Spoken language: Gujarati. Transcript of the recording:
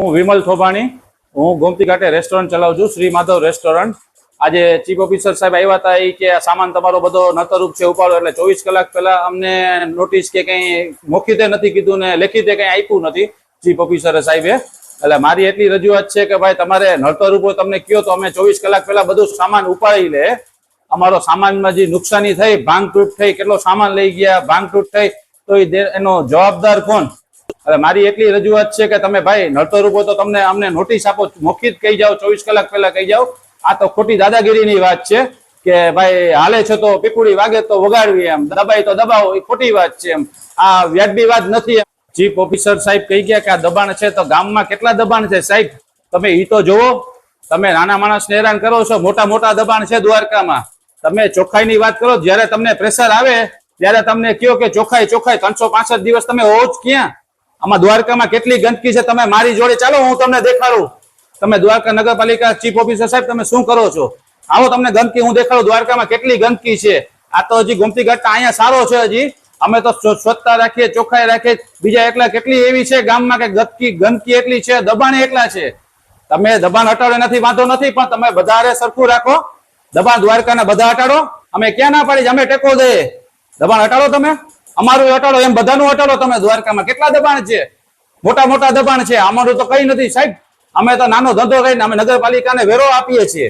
હું વિમલ થોભાણી હું ગોમતી ઘાટે રેસ્ટોરન્ટ ચલાવું છું. શ્રી માધવ રેસ્ટોરન્ટ આજે ચીફ ઓફિસર સાહેબ આવ્યા હતા એ કે સામાન તમારો બધો નતરૂપ છે, ઉપાડો. એટલે ચોવીસ કલાક પહેલા અમને નોટિસ કે કંઈ મોખીતે નથી કીધું ને લેખિતે કંઈ આપ્યું નથી ચીફ ઓફિસરે સાહેબે. એટલે મારી એટલી રજૂઆત છે કે ભાઈ તમારે નડતર તમને કયો તો અમે ચોવીસ કલાક પહેલા બધું સામાન ઉપાડી લે. અમારો સામાનમાં જે નુકસાની થઈ, ભાંગતૂટ થઈ, કેટલો સામાન લઈ ગયા, ભાંગતૂટ થઈ, તો એનો જવાબદાર કોણ? એટલે મારી એટલી રજૂઆત છે કે તમે ભાઈ નડતર રૂપો તો તમને અમને નોટિસ આપો, મોખિત કહી જાઓ, ચોવીસ કલાક પહેલા કહી જાઓ. આ તો ખોટી દાદાગીરીની વાત છે કે ભાઈ હાલે છે તો પીપુડી વાગે તો વગાડવી એમ દબાઈ તો દબાવો, એ ખોટી વાત છે એમ. આ વ્યાજબી વાત નથી. ચીફ ઓફિસર સાહેબ કહી ગયા કે આ દબાણ છે તો ગામમાં કેટલા દબાણ છે સાહેબ? તમે ઈ તો જોવો તમે નાના માણસને હેરાન કરો છો, મોટા મોટા દબાણ છે દ્વારકામાં. તમે ચોખ્ખાઈની વાત કરો, જ્યારે તમને પ્રેશર આવે, ત્યારે તમને કયો કે ચોખ્ખાઈ ચોખ્ખાઈ, ત્રણસો દિવસ તમે હોવ જ ક્યાં? આમાં દ્વારકામાં કેટલી ગંદકી છે તમે મારી જોડે ચાલો, હું તમને દેખાડું. તમે દ્વારકા નગરપાલિકા ચીફ ઓફિસર સાહેબ, તમે શું કરો છો? આવો તમને ગંદકી હું દેખાડું, દ્વારકામાં કેટલી ગંદકી છે? આ તો હજી ગોમતી ઘાટ અહીંયા સારો છે હજી. અમે તો સ્વચ્છતા રાખીએ, ચોખ્ખાઈ રાખીએ. બીજા એકલા કેટલી એવી છે ગામમાં કે ગંદકી ગંદકી એટલી છે, દબાણ એકલા છે? તમે દબાણ હટાડો નથી વાંધો નથી, પણ તમે વધારે સરખું રાખો. દબાણ દ્વારકાના બધા હટાડો. અમે ક્યાં ના પાડી, અમે ટેકો દઈએ. દબાણ હટાડો તમે. અમારું અટાડો, એમ બધાનું અટાડો તમે દ્વારકામાં. કેટલા દબાણ છે? મોટા મોટા દબાણ છે. અમારું તો કઈ નથી. સાહેબ, અમે તો નાનો ધંધો કરીને અમે નગરપાલિકાને વેરો આપીએ છીએ.